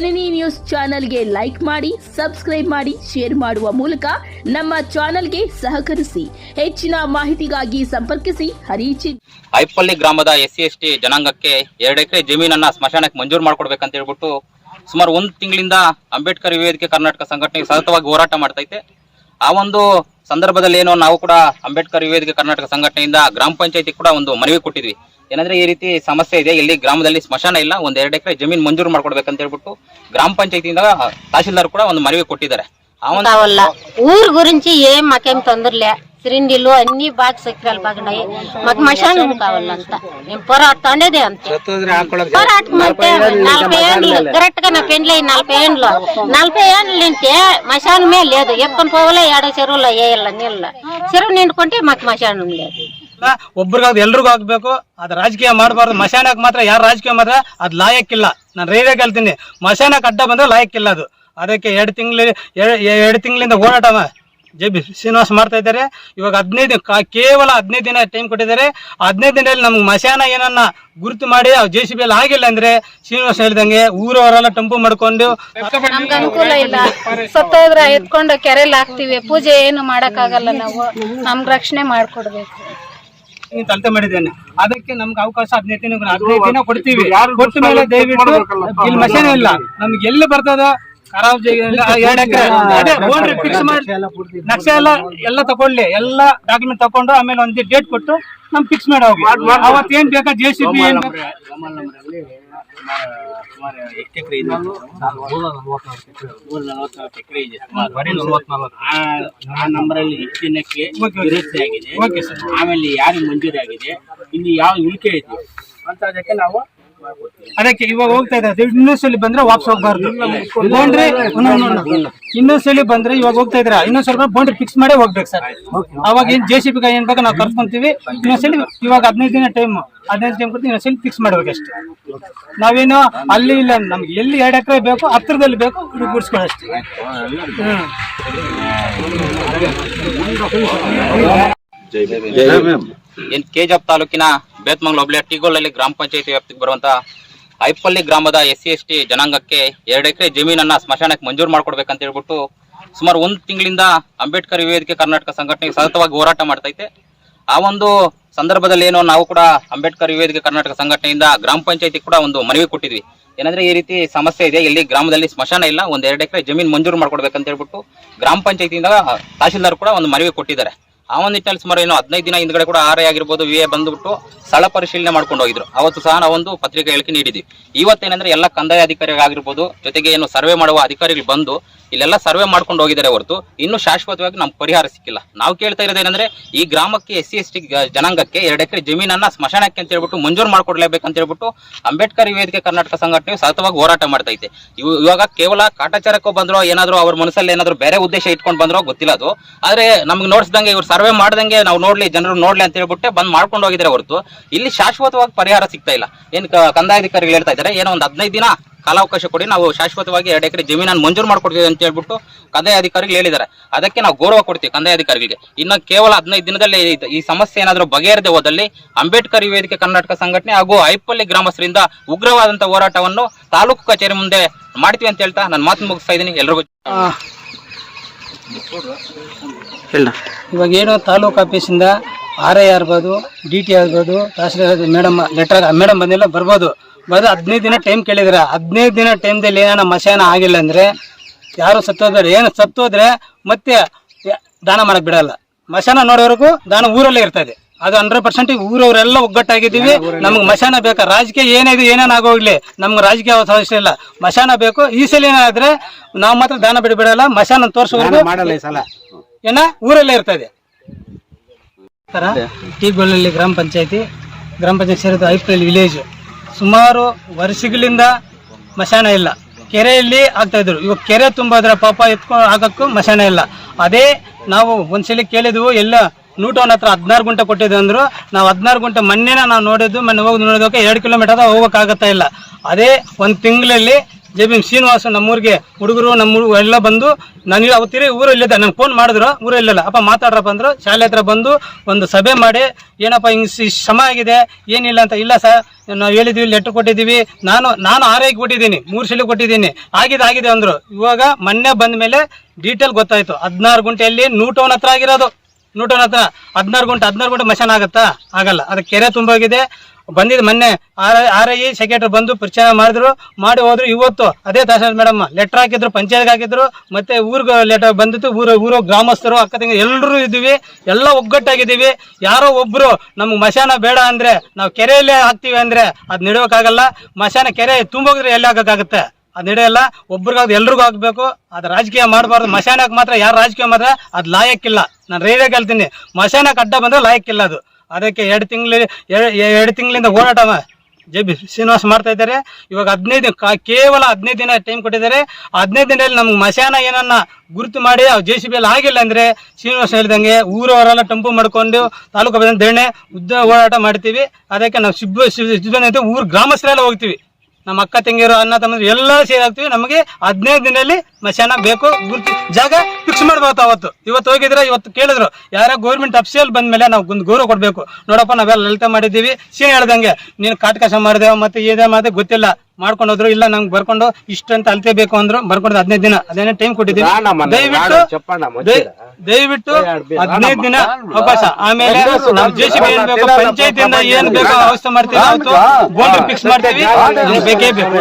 ಜನನಿ news ಚಾನೆಲ್ಗೆ like ಮಾಡಿ, subscribe ಮಾಡಿ, ಶೇರ್ ಮಾಡುವ ಮೂಲಕ ನಮ್ಮ ಚಾನೆಲ್ಗೆ ಸಹಕರಿಸಿ. ಹೆಚ್ಚಿನ ಮಾಹಿತಿಗಾಗಿ ಸಂಪರ್ಕಿಸಿ. ಹರಿಚಿ ಐಪಲ್ಲಿ ಗ್ರಾಮದ ಎಸ್ ಸಿ ಎಸ್ ಟಿ ಜನಾಂಗಕ್ಕೆ ಎರಡು ಎಕರೆ ಜಮೀನನ್ನ ಸ್ಮಶಾನಕ್ಕೆ ಮಂಜೂರು ಮಾಡ್ಕೊಡ್ಬೇಕಂತ ಹೇಳ್ಬಿಟ್ಟು ಸುಮಾರು ಒಂದು ತಿಂಗಳಿಂದ ಅಂಬೇಡ್ಕರ್ ವೇದಿಕೆ ಕರ್ನಾಟಕ ಸಂಘಟನೆ ಸತತವಾಗಿ ಹೋರಾಟ ಮಾಡ್ತೈತೆ. ಆ ಒಂದು ಸಂದರ್ಭದಲ್ಲಿ ಏನೋ ನಾವು ಕೂಡ ಅಂಬೇಡ್ಕರ್ ವೇದಿಕೆ ಕರ್ನಾಟಕ ಸಂಘಟನೆಯಿಂದ ಗ್ರಾಮ ಪಂಚಾಯತಿ ಕೂಡ ಒಂದು ಮನವಿ ಕೊಟ್ಟಿದ್ವಿ. ಏನಂದ್ರೆ ಈ ರೀತಿ ಸಮಸ್ಯೆ ಇದೆ. ಇಲ್ಲಿ ಗ್ರಾಮದಲ್ಲಿ ಸ್ಮಶಾನ ಇಲ್ಲ. ಒಂದ್ ಎರಡು ಎಕರೆ ಜಮೀನ್ ಮಂಜೂರು ಮಾಡ್ಕೊಡ್ಬೇಕ ಅಂತ ಹೇಳ್ಬಿಟ್ಟು ಗ್ರಾಮ ಪಂಚಾಯತಿಯಿಂದ ತಹಸೀಲ್ದಾರ್ ಕೂಡ ಒಂದು ಮನವಿ ಕೊಟ್ಟಿದ್ದಾರೆ. ಊರ್ ಗುರಿಂಚಿ ಏನ್ ಮಕ್ಕಿ ತೊಂದರೆ ಸಿರಿಂಡಿಲು ಅನ್ನಿ ಬಾಕ್ ಸಕ್ರಲ್ ಬಗ್ಗೆ ಮತ್ ಮಶಾನ್ ಉಂಟಾವಲ್ಲ ಅಂತ. ನಿಮ್ ಪೊರಾಟ್ ತೊಂದೇ ಅಂತ. ಪೊರಾಟ್ ಮತ್ತೆ ನಾಲ್ಕು ಏನ್ಲ ಕರೆಕ್ಟ್ ಗ ನಾ ಪೆಂಡ್ಲ ನಾಲ್ಕು ಏನ್ಲ ನಾಲ್ಕೈ ಏನ್ಲ ನಿಂತೆ ಮಶಾನ್ ಮೇಲೆ ಅದು ಎಪ್ಪನ್ ಪೋವಲ್ಲ ಎರಡು ಸಿರುಲ್ಲ ಏ ಇಲ್ಲ ನಿಲ್ಲ ಸಿರು ನಿಂತ್ಕೊಂಡಿ ಮತ್ ಮಶಾನ್ ಉಂಡೇ ಒಬ್ರಿಗಾಗ್ ಎಲ್ರಿಗೂ ಆಗ್ಬೇಕು. ಅದು ರಾಜಕೀಯ ಮಾಡಬಾರ್ದು. ಮಶಾನಕ್ ಮಾತ್ರ, ಯಾರು ರಾಜಕೀಯ ಮಾತ್ರ ಅದ್ ಲಾಯಕ್ಕಿಲ್ಲ. ನಾನು ರೈಲ್ವೆ ಕೇಳ್ತೀನಿ. ಮಶಾನಕ್ ಅಡ್ಡ ಬಂದ್ರೆ ಲಾಯಕ್ಕಿಲ್ಲ ಅದು. ಅದಕ್ಕೆ ಎರಡು ತಿಂಗಳ, ಎರಡು ತಿಂಗಳಿಂದ ಹೋರಾಟ ಜೆ ಬಿ ಶ್ರೀನಿವಾಸ್ ಮಾಡ್ತಾ ಇದ್ದಾರೆ. ಇವಾಗ ಹದಿನೈದು ಕೇವಲ ಹದಿನೈದು ದಿನ ಟೈಮ್ ಕೊಟ್ಟಿದ್ದಾರೆ. ಹದಿನೈದು ದಿನದಲ್ಲಿ ನಮ್ಗೆ ಮಶಾನ ಏನನ್ನ ಗುರುತು ಮಾಡಿ ಜೆ ಸಿ ಬಿ ಅಲ್ಲಿ ಆಗಿಲ್ಲ ಅಂದ್ರೆ ಶ್ರೀನಿವಾಸ್ ಹೇಳ್ದಂಗೆ ಊರವರೆಲ್ಲ ಟಂಪು ಮಾಡ್ಕೊಂಡು ನಮ್ಗೆ ಅನುಕೂಲ ಇಲ್ಲ. ಸತ್ತೋದ್ರೆ ಎತ್ಕೊಂಡು ಕೆರೆಯಲ್ಲಿ ಹಾಕ್ತಿವಿ. ಪೂಜೆ ಏನು ಮಾಡಕ್ಕಾಗಲ್ಲ ನಾವು. ನಮ್ಗೆ ರಕ್ಷಣೆ ಮಾಡ್ಕೊಡ್ಬೇಕು. ತಲತೆ ಮಾಡಿದ್ದೇನೆ. ಅದಕ್ಕೆ ನಮ್ಗೆ ಅವಕಾಶ ಹದಿನೈದು ದಿನ ಹದಿನೈದು ದಿನ ಕೊಡ್ತೀವಿ. ಕೊಟ್ಟ ಮೇಲೆ ದಯವಿಟ್ಟು ಇಲ್ಲಿ ಮಷೀನ್ ಇಲ್ಲ. ನಮ್ಗೆ ಎಲ್ಲಿ ಬರ್ತದ? ಖರಾಬ್ ಎರಡು ಎಕರೆ. ಅದೇ ಬೋಂಡ್ರಿ ಫಿಕ್ಸ್ ಮಾಡಿ ನಕ್ಷೆ ಎಲ್ಲ ಎಲ್ಲ ತಗೊಳ್ಳಿ ಎಲ್ಲ ಡಾಕ್ಯುಮೆಂಟ್ ತಗೊಂಡು ಆಮೇಲೆ ಒಂದು ಡೇಟ್ ಕೊಟ್ಟು ನಮ್ ಫಿಕ್ಸ್ ಮಾಡಿ ಹೋಗಿ. ಅವತ್ತೇನ್ ಬೇಕಾ? ಜೆ ಸಿ ಬಿ ಏನ್ ಬೇಕಾ? ಆ ನಂಬರಲ್ಲಿ ಎಷ್ಟು ದಿನಕ್ಕೆ ದುರಸ್ತಿ ಆಗಿದೆ. ಆಮೇಲೆ ಯಾರಿಗೆ ಮಂಜೂರಿ ಆಗಿದೆ ಇಲ್ಲಿ ಯಾವ ಉಳಿಕೆ ಇದೆ ಅಂತ ಅದಕ್ಕೆ ನಾವು ಅದಕ್ಕೆ ಇವಾಗ ಹೋಗ್ತಾ ಇದ್ದಾರೆ. ಇನ್ನೊಂದ್ಸಲಿ ಬಂದ್ರೆ ವಾಪಸ್ ಹೋಗ್ಬಾರ್ದು. ಬೌಂಡ್ರಿ ಇನ್ನೊಂದ್ಸಲಿ ಬಂದ್ರೆ ಇವಾಗ ಹೋಗ್ತಾ ಇದ್ರ ಸ್ವಲ್ಪ ಬೌಂಡ್ರಿ ಫಿಕ್ಸ್ ಮಾಡೇ ಹೋಗ್ಬೇಕು ಸರ್. ಅವಾಗ ಏನ್ ಜೆ ಸಿ ಬಿ ಏನ್ ಬೇಕು ನಾವು ಕರ್ಕೊಂತೀವಿ ಇನ್ನೊಂದ್ಸಲಿ ಇವಾಗ ಹದಿನೈದು ದಿನ ಟೈಮ್ ಹದಿನೈದು ಟೈಮ್ ಕೊಡ್ತೀವಿ ಇನ್ನೊಂದ್ಸಲಿ ಫಿಕ್ಸ್ ಮಾಡ್ಬೇಕಷ್ಟೇ ನಾವೇನು ಅಲ್ಲಿ ಇಲ್ಲ ನಮ್ಗೆ ಎಲ್ಲಿ ಎರಡು ಎಕರೆ ಬೇಕು ಹತ್ರದಲ್ಲಿ ಬೇಕು ಗುಡ್ಸ್ಕೊಳ್ಳೋ ಜೈ ಮ್ಯಾಮ್ ಏನ್ ಕೆಜಪ್ ತಾಲೂಕಿನ ಬೇತ್ಮಂಗ್ಲ ಹೋಬಳಿಯ ಟಿಗೋಲಲ್ಲಿ ಗ್ರಾಮ ಪಂಚಾಯಿತಿ ವ್ಯಾಪ್ತಿಗೆ ಬರುವಂತಹ ಐಪಲ್ಲಿ ಗ್ರಾಮದ ಎಸ್ ಸಿ ಎಸ್ ಟಿ ಜನಾಂಗಕ್ಕೆ ಎರಡು ಎಕರೆ ಜಮೀನನ್ನ ಸ್ಮಶಾನಕ್ಕೆ ಮಂಜೂರು ಮಾಡ್ಕೊಡ್ಬೇಕಂತ ಹೇಳ್ಬಿಟ್ಟು ಸುಮಾರು ಒಂದು ತಿಂಗಳಿಂದ ಅಂಬೇಡ್ಕರ್ ವೇದಿಕೆ ಕರ್ನಾಟಕ ಸಂಘಟನೆಗೆ ಸತತವಾಗಿ ಹೋರಾಟ ಮಾಡ್ತೈತೆ ಆ ಒಂದು ಸಂದರ್ಭದಲ್ಲಿ ಏನೋ ನಾವು ಕೂಡ ಅಂಬೇಡ್ಕರ್ ವೇದಿಕೆ ಕರ್ನಾಟಕ ಸಂಘಟನೆಯಿಂದ ಗ್ರಾಮ ಪಂಚಾಯತಿ ಕೂಡ ಒಂದು ಮನವಿ ಕೊಟ್ಟಿದ್ವಿ. ಏನಂದ್ರೆ ಈ ರೀತಿ ಸಮಸ್ಯೆ ಇದೆ, ಇಲ್ಲಿ ಗ್ರಾಮದಲ್ಲಿ ಸ್ಮಶಾನ ಇಲ್ಲ ಒಂದ್ ಎರಡು ಎಕರೆ ಜಮೀನು ಮಂಜೂರು ಮಾಡ್ಕೊಡ್ಬೇಕಂತ ಹೇಳ್ಬಿಟ್ಟು ಗ್ರಾಮ ಪಂಚಾಯತಿಯಿಂದ ತಹಶೀಲ್ದಾರ್ ಕೂಡ ಒಂದು ಮನವಿ ಕೊಟ್ಟಿದ್ದಾರೆ. ಆ ಒಂದು ನಿಟ್ಟಿನಲ್ಲಿ ಸುಮಾರು ಏನು ಹದಿನೈದು ದಿನ ಹಿಂದ್ಗಡೆ ಕೂಡ ಆರ್ ಐ ಆಗಿರ್ಬೋದು, ವಿ ಬಂದ್ಬಿಟ್ಟು ಸ್ಥಳ ಪರಿಶೀಲನೆ ಮಾಡ್ಕೊಂಡು ಹೋಗಿದ್ರು. ಅವತ್ತು ಸಹ ನಾವೊಂದು ಪತ್ರಿಕೆ ಹೇಳಿಕೆ ನೀಡಿದ್ವಿ. ಇವತ್ತೇನಂದ್ರೆ ಎಲ್ಲ ಕಂದಾಯ ಅಧಿಕಾರಿಗಳಾಗಿರ್ಬೋದು, ಜೊತೆಗೆ ಏನು ಸರ್ವೆ ಮಾಡುವ ಅಧಿಕಾರಿಗಳು ಬಂದು ಇಲ್ಲೆಲ್ಲ ಸರ್ವೆ ಮಾಡ್ಕೊಂಡು ಹೋಗಿದ್ದಾರೆ ಹೊರತು ಇನ್ನು ಶಾಶ್ವತವಾಗಿ ನಮ್ಗೆ ಪರಿಹಾರ ಸಿಕ್ಕಿಲ್ಲ. ನಾವು ಕೇಳ್ತಾ ಇರೋದೇನಂದ್ರೆ ಈ ಗ್ರಾಮಕ್ಕೆ ಎಸ್ ಸಿ ಎಸ್ ಟಿ ಜನಾಂಗಕ್ಕೆ ಎರಡು ಎಕರೆ ಜಮೀನನ್ನ ಸ್ಮಶಾನಕ್ಕೆ ಅಂತ ಹೇಳ್ಬಿಟ್ಟು ಮಂಜೂರು ಮಾಡ್ಕೊಡ್ಲೇಬೇಕಂತ ಹೇಳ್ಬಿಟ್ಟು ಅಂಬೇಡ್ಕರ್ ವೇದಿಕೆ ಕರ್ನಾಟಕ ಸಂಘಟನೆ ಸತತವಾಗಿ ಹೋರಾಟ ಮಾಡ್ತಾ ಇವು ಇವಾಗ ಕೇವಲ ಕಾಟಾಚಾರಕ್ಕೂ ಬಂದ್ರೋ ಏನಾದ್ರು ಅವ್ರ ಮನಸ್ಸಲ್ಲಿ ಏನಾದ್ರು ಬೇರೆ ಉದ್ದೇಶ ಇಟ್ಕೊಂಡು ಬಂದ್ರೋ ಗೊತ್ತಿಲ್ಲ ಅದು. ಆದ್ರೆ ನಮ್ಗೆ ನೋಡಿಸ್ದಂಗೆ ಇವ್ರು ಸರ್ವೆ ಮಾಡ್ದಂಗೆ ನಾವು ನೋಡ್ಲಿ, ಜನರು ನೋಡ್ಲಿ ಅಂತ ಹೇಳ್ಬಿಟ್ಟು ಬಂದ್ ಮಾಡ್ಕೊಂಡು ಹೋಗಿದ್ರೆ ಹೊರತು. ಇಲ್ಲಿ ಶಾಶ್ವತವಾಗಿ ಪರಿಹಾರ ಸಿಗ್ತಾ ಇಲ್ಲ. ಏನ್ ಕಂದಾಯ ಕಂದಾಯಾಧಿಕಾರಿಗಳು ಹೇಳ್ತಾ ಇದಾರೆ ಏನೋ ಒಂದು ಹದಿನೈದು ದಿನ ಕಾಲಾವಕಾಶ ಕೊಡಿ, ನಾವು ಶಾಶ್ವತವಾಗಿ ಎರಡು ಎಕರೆ ಜಮೀನನ್ನು ಮಂಜೂರು ಮಾಡ್ಕೊಡ್ತೀವಿ ಅಂತ ಹೇಳ್ಬಿಟ್ಟು ಕಂದಾಯ ಅಧಿಕಾರಿಗಳು ಹೇಳಿದ್ದಾರೆ. ಅದಕ್ಕೆ ನಾವು ಗೌರವ ಕೊಡ್ತೀವಿ ಕಂದಾಯ ಅಧಿಕಾರಿಗಳಿಗೆ ಇನ್ನು ಕೇವಲ ಹದಿನೈದು ದಿನದಲ್ಲಿ ಈ ಸಮಸ್ಯೆ ಏನಾದರೂ ಬಗೆಹರದೆ ಹೋದಲ್ಲಿ ಅಂಬೇಡ್ಕರ್ ವೇದಿಕೆ ಕರ್ನಾಟಕ ಸಂಘಟನೆ ಹಾಗೂ ಐಪಲ್ಲಿ ಗ್ರಾಮಸ್ಥರಿಂದ ಉಗ್ರವಾದಂತಹ ಹೋರಾಟವನ್ನು ತಾಲೂಕು ಕಚೇರಿ ಮುಂದೆ ಮಾಡ್ತೀವಿ ಅಂತ ಹೇಳ್ತಾ ನಾನು ಮಾತು ಮುಗಿಸ್ತಾ ಇದ್ದೀನಿ. ಎಲ್ರಿಗೂ ಇವಾಗ ಏನು ತಾಲೂಕು ಆಫೀಸಿಂದ ಆರ್ ಐ ಆಗ್ಬೋದು, ಡಿ ಟಿ ಆಗ್ಬೋದು, ತಹಸೀಲ್ದಾರ್ ಮೇಡಮ್ ಲೆಟರ್ ಮೇಡಮ್ ಬಂದಿಲ್ಲ ಬರ್ಬೋದು. ಬಂದು ಹದಿನೈದು ದಿನ ಟೈಮ್ ಕೇಳಿದ್ರೆ. ಹದಿನೈದು ದಿನ ಟೈಮ್ದಲ್ಲಿ ಏನಾನ ಮಶಾನ ಆಗಿಲ್ಲ ಅಂದರೆ ಯಾರು ಸತ್ತೋದ್ರೆ ಏನು ಸತ್ತೋದ್ರೆ ಮತ್ತೆ ದಾನ ಮಾಡೋಕ್ಕೆ ಬಿಡಲ್ಲ. ಮಶಾನ ನೋಡೋವರೆಗೂ ದಾನ ಊರಲ್ಲೇ ಇರ್ತದೆ. ಅದು ಹಂಡ್ರೆಡ್ ಪರ್ಸೆಂಟ್ ಊರವರೆಲ್ಲ ಒಗ್ಗಟ್ಟಾಗಿದ್ದೀವಿ. ನಮ್ಗೆ ಮಶಾನ ಬೇಕಾ? ರಾಜಕೀಯ ಏನಿದೆ ಏನೇನು ಆಗೋಗ್ಲಿ ನಮ್ಗೆ ರಾಜಕೀಯ ಸಮಸ್ಯೆ ಇಲ್ಲ. ಮಶಾನ ಬೇಕು. ಈ ಸಲ ಏನಾದ್ರೆ ನಾವು ಮಾತ್ರ ದಾನ ಬಿಡಬೇಡಲ್ಲ ಮಶಾನ ತೋರಿಸೋದು ಮಾಡಲ್ಲ ಈ ಸಲ. ಏನ? ಊರಲ್ಲೇ ಇರ್ತದೆ ಟೀಗೊಳ್ಳಲ್ಲಿ ಗ್ರಾಮ ಪಂಚಾಯತಿ ಗ್ರಾಮ ಪಂಚಾಯತ್ ಸೇರಿದ ಐಪ್ರಿಲ್ ವಿಲೇಜ್. ಸುಮಾರು ವರ್ಷಗಳಿಂದ ಮಶಾನ ಇಲ್ಲ. ಕೆರೆಯಲ್ಲಿ ಆಗ್ತಾ ಇದ್ರು. ಇವಾಗ ಕೆರೆ ತುಂಬಿದ್ರೆ ಪಾಪ ಎತ್ಕೊಂಡು ಹಾಕಕ್ಕೂ ಮಶಾನ ಇಲ್ಲ. ಅದೇ ನಾವು ಒಂದ್ಸಲಿ ಕೇಳಿದ್ವು ಎಲ್ಲ ನೂಟವನ್ ಹತ್ರ ಹದಿನಾರು ಗುಂಟೆ ಕೊಟ್ಟಿದ್ದೆ ಅಂದ್ರು, ನಾವು ಹದಿನಾರು ಗುಂಟೆ ಮೊನ್ನೆನ ನಾವು ನೋಡಿದ್ದು, ಮೊನ್ನೆ ಹೋಗಿ ನೋಡೋದಕ್ಕೆ ಎರಡು ಕಿಲೋಮೀಟರ್ ಹೋಗೋಕ್ಕಾಗತ್ತಾ ಇಲ್ಲ. ಅದೇ ಒಂದು ತಿಂಗಳಲ್ಲಿ ಜೆ ಬಿ ಶ್ರೀನಿವಾಸ ನಮ್ಮೂರಿಗೆ ಹುಡುಗರು ನಮ್ಮ ಎಲ್ಲ ಬಂದು, ನಾನು ಅವತ್ತಿರಿ ಇಲ್ಲಿದ್ದೆ ನಂಗೆ ಫೋನ್ ಮಾಡಿದ್ರು, ಊರು ಊರಲ್ಲಿಲ್ಲ ಅಪ್ಪ ಮಾತಾಡ್ರಪ್ಪ ಅಂದರು, ಶಾಲೆ ಹತ್ರ ಬಂದು ಒಂದು ಸಭೆ ಮಾಡಿ, ಏನಪ್ಪ ಹಿಂಗೆ ಶ್ರಮ ಆಗಿದೆ, ಏನಿಲ್ಲ ಅಂತ, ಇಲ್ಲ ಸರ್, ನಾವು ಹೇಳಿದ್ವಿ ಲೆಟ್ರ್ ಕೊಟ್ಟಿದ್ದೀವಿ, ನಾನು ನಾನು ಆರೈಕೆ ಕೊಟ್ಟಿದ್ದೀನಿ, ಮೂರು ಸಲ ಕೊಟ್ಟಿದ್ದೀನಿ. ಆಗಿದೆ ಆಗಿದೆ ಅಂದರು. ಇವಾಗ ಮೊನ್ನೆ ಬಂದ ಮೇಲೆ ಡೀಟೇಲ್ ಗೊತ್ತಾಯಿತು. ಹದಿನಾರು ಗುಂಟೆಯಲ್ಲಿ ನೂಟವನ್ ಹತ್ರ ಆಗಿರೋದು. ನೂಟವನ್ ಹತ್ರ ಹದಿನಾರು ಗಂಟೆ ಹದಿನಾರು ಗಂಟೆ ಮಶಾನ ಆಗುತ್ತಾ? ಆಗಲ್ಲ. ಅದು ಕೆರೆ ತುಂಬೋಗಿದೆ. ಬಂದಿದ್ದು ಮೊನ್ನೆ ಆರ್ ಆರ್ ಐ ಸೆಕ್ರೆಟರಿ ಬಂದು ಪರಿಚಯ ಮಾಡಿದ್ರು. ಮಾಡಿ ಹೋದ್ರು ಇವತ್ತು ಅದೇ ತಹಸೀಲ್ ಮೇಡಮ್. ಲೆಟರ್ ಹಾಕಿದ್ರು, ಪಂಚಾಯತ್ಗೆ ಹಾಕಿದ್ರು. ಮತ್ತೆ ಊರಿಗೆ ಲೆಟರ್ ಬಂದಿತ್ತು. ಊರ, ಊರು ಗ್ರಾಮಸ್ಥರು, ಅಕ್ಕ ತಂಗಿ ಎಲ್ಲರೂ ಇದ್ದೀವಿ. ಎಲ್ಲ ಒಗ್ಗಟ್ಟಾಗಿದ್ದೀವಿ. ಯಾರೋ ಒಬ್ರು ನಮ್ಗೆ ಮಶಾನ ಬೇಡ ಅಂದ್ರೆ, ನಾವು ಕೆರೆಯಲ್ಲೇ ಹಾಕ್ತೀವಿ ಅಂದ್ರೆ ಅದು ನೆಡೋಕ್ಕಾಗಲ್ಲ ಮಶಾನ ಕೆರೆ ತುಂಬೋಗಿದ್ರೆ ಎಲ್ಲಿ ಹಾಕಕ್ಕಾಗುತ್ತೆ? ಅದ್ ನಡೆಯಲ್ಲ ಒಬ್ರಿಗಾಗ ಎಲ್ರಿಗೂ ಆಗ್ಬೇಕು. ಅದು ರಾಜಕೀಯ ಮಾಡಬಾರ್ದು. ಮಶಾನಕ್ಕೆ ಮಾತ್ರ ಯಾರು ರಾಜಕೀಯ ಮಾತ್ರ ಅದು ಲಾಯಕ್ಕಿಲ್ಲ. ನಾನು ರೈಲ್ವೆ ಕೇಳ್ತೀನಿ. ಮಶಾನಕ್ಕೆ ಅಡ್ಡ ಬಂದ್ರೆ ಲಾಯಕ್ಕಿಲ್ಲ ಅದು. ಅದಕ್ಕೆ ಎರಡು ತಿಂಗಳ ಎರಡು ತಿಂಗಳಿಂದ ಹೋರಾಟ ಜೆ ಬಿ ಶ್ರೀನಿವಾಸ್ ಮಾಡ್ತಾ ಇದ್ದಾರೆ. ಇವಾಗ ಹದಿನೈದು ಕೇವಲ ಹದಿನೈದು ದಿನ ಟೈಮ್ ಕೊಟ್ಟಿದ್ದಾರೆ. ಹದಿನೈದು ದಿನದಲ್ಲಿ ನಮ್ಗೆ ಮಶಾನ ಏನನ್ನ ಗುರುತು ಮಾಡಿ ಜೆ ಸಿ ಬಿ ಅಲ್ಲಿ ಆಗಿಲ್ಲ ಅಂದ್ರೆ ಶ್ರೀನಿವಾಸ್ ಹೇಳಿದಂಗೆ ಊರವರೆಲ್ಲ ಟೆಂಪು ಮಾಡ್ಕೊಂಡು ತಾಲೂಕು ಧರಣಿ ಉದ್ದ ಹೋರಾಟ ಮಾಡ್ತೀವಿ. ಅದಕ್ಕೆ ನಾವು ಸಿಬ್ಬ ಸಿಬ್ಬಂದಿ ಊರು ಗ್ರಾಮಸ್ಥರೆಲ್ಲ ಹೋಗ್ತೀವಿ. ನಮ್ಮ ಅಕ್ಕ ತಂಗಿಯರು ಅಣ್ಣ ತಮ್ಮ ಎಲ್ಲ ಸೇರಾಗ್ತೀವಿ ನಮಗೆ ಹದಿನೈದು ದಿನದಲ್ಲಿ ಮಶಾನ ಬೇಕು ಗುರುತು ಜಾಗ ಫಿಕ್ಸ್ ಮಾಡ್ಬೋದು ಅವತ್ತು. ಇವತ್ತು ಹೋಗಿದ್ರೆ ಇವತ್ತು ಕೇಳಿದ್ರು ಯಾರ ಗೌರ್ಮೆಂಟ್ ಬಂದ ಬಂದ್ಮೇಲೆ ನಾವು ಒಂದು ಗೌರವ ಕೊಡಬೇಕು. ನೋಡಪ್ಪ ನಾವೆಲ್ಲ ಲಲಿತ ಮಾಡಿದ್ದೀವಿ. ಸೀನ್ ಹೇಳ್ದಂಗೆ ನೀನು ಕಾಟಕಾಶ ಮಾಡಿದೆವು ಮತ್ತೆ ಇದೇ ಮಾಡಿದೆ ಗೊತ್ತಿಲ್ಲ. ಮಾಡ್ಕೊಂಡು ಹೋದ್ರು ಇಲ್ಲ ನಂಗೆ ಬರ್ಕೊಂಡು ಇಷ್ಟು ಅಂತ ಅಳತೆ ಬೇಕು ಅಂದ್ರು ಬರ್ಕೊಂಡು ಹದಿನೈದು ದಿನ. ಅದೇನೇ ಟೈಮ್ ಕೊಟ್ಟಿದ್ದೀವಿ. ದಯವಿಟ್ಟು ದಯ- ದಯವಿಟ್ಟು ಹದಿನೈದು ದಿನ ಅವಕಾಶ. ಆಮೇಲೆ ನಾವು ಜೆ ಸಿ ಬಿ ಏನ್ ಬೇಕು ಪಂಚಾಯತಿಯಿಂದ ಏನ್ ಬೇಕೋ ವ್ಯವಸ್ಥೆ ಮಾಡ್ತೀವಿ ಬೋಂಡ್ರಿ ಫಿಕ್ಸ್ ಮಾಡ್ತೀವಿ. ಬೇಕೇ ಬೇಕು.